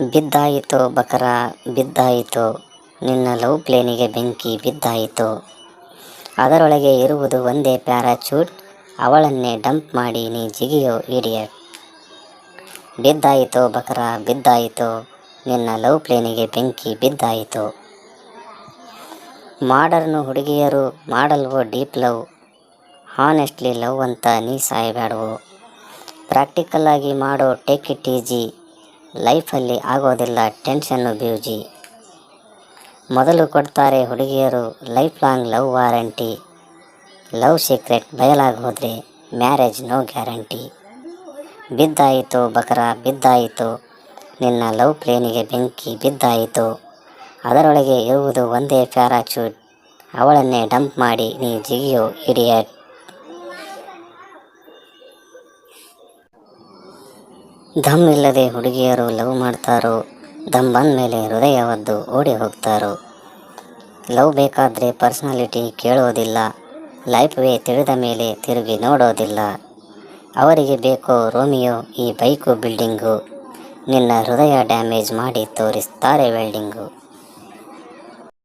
ಬಿದ್ದಾಯಿತೋ ಬಕರ, ಬಿದ್ದಾಯಿತು, ನಿನ್ನ ಲವ್ ಪ್ಲೇನಿಗೆ ಬೆಂಕಿ ಬಿದ್ದಾಯಿತು. ಅದರೊಳಗೆ ಇರುವುದು ಒಂದೇ ಪ್ಯಾರಾಚೂಟ್, ಅವಳನ್ನೇ ಡಂಪ್ ಮಾಡಿ ನೀ ಜಿಗಿಯೋ ಇಡಿಯಟ್. ಬಿದ್ದಾಯಿತೋ ಬಕರ, ಬಿದ್ದಾಯಿತೋ, ನಿನ್ನ ಲವ್ ಪ್ಲೇನಿಗೆ ಬೆಂಕಿ ಬಿದ್ದಾಯಿತು. ಮಾಡರ್ನು ಹುಡುಗಿಯರು ಮಾಡಲ್ವೋ ಡೀಪ್ ಲವ್? ಹಾನೆಸ್ಟ್ಲಿ ಲವ್ ಅಂತ ನೀ ಸಾಯಬೇಡವೋ ಪ್ರಾಕ್ಟಿಕಲ್ ಆಗಿ ಮಾಡೋ ಟೇಕ್ ಇಟ್ ಈಜಿ. ಲೈಫಲ್ಲಿ ಆಗೋದಿಲ್ಲ ಟೆನ್ಷನ್ನು ಬ್ಯೂಜಿ. ಮೊದಲು ಕೊಡ್ತಾರೆ ಹುಡುಗಿಯರು life long love warranty. Love secret ಬಯಲಾಗಿ ಹೋದರೆ ಮ್ಯಾರೇಜ್ ನೋ ಗ್ಯಾರಂಟಿ. ಬಿದ್ದಾಯಿತು ಬಕರ, ಬಿದ್ದಾಯಿತು. ನಿನ್ನ ಲವ್ ಪ್ಲೇನಿಗೆ ಬೆಂಕಿ, ಬಿದ್ದಾಯಿತು. ಅದರೊಳಗೆ ಇರುವುದು ಒಂದೇ ಪ್ಯಾರಾಚೂಟ್. ಅವಳನ್ನೇ ಡಂಪ್ ಮಾಡಿ ನೀ ಜಿಗಿಯೋ ಇಡಿಯಟ್. ದಮ್ ಇಲ್ಲದೆ ಹುಡುಗಿಯರು ಲವ್ ಮಾಡ್ತಾರೋ, ದಮ್ ಬಂದ ಮೇಲೆ ಹೃದಯವದ್ದು ಓಡಿ ಹೋಗ್ತಾರೋ. ಲವ್ ಬೇಕಾದರೆ ಪರ್ಸ್ನಾಲಿಟಿ ಕೇಳೋದಿಲ್ಲ, ಲೈಫ್ ವೇ ತಿಳಿದ ಮೇಲೆ ತಿರುಗಿ ನೋಡೋದಿಲ್ಲ. ಅವರಿಗೆ ಬೇಕೋ ರೋಮಿಯೋ ಈ ಬೈಕು ಬಿಲ್ಡಿಂಗು. ನಿನ್ನ ಹೃದಯ ಡ್ಯಾಮೇಜ್ ಮಾಡಿ ತೋರಿಸ್ತಾರೆ ವೆಲ್ಡಿಂಗು.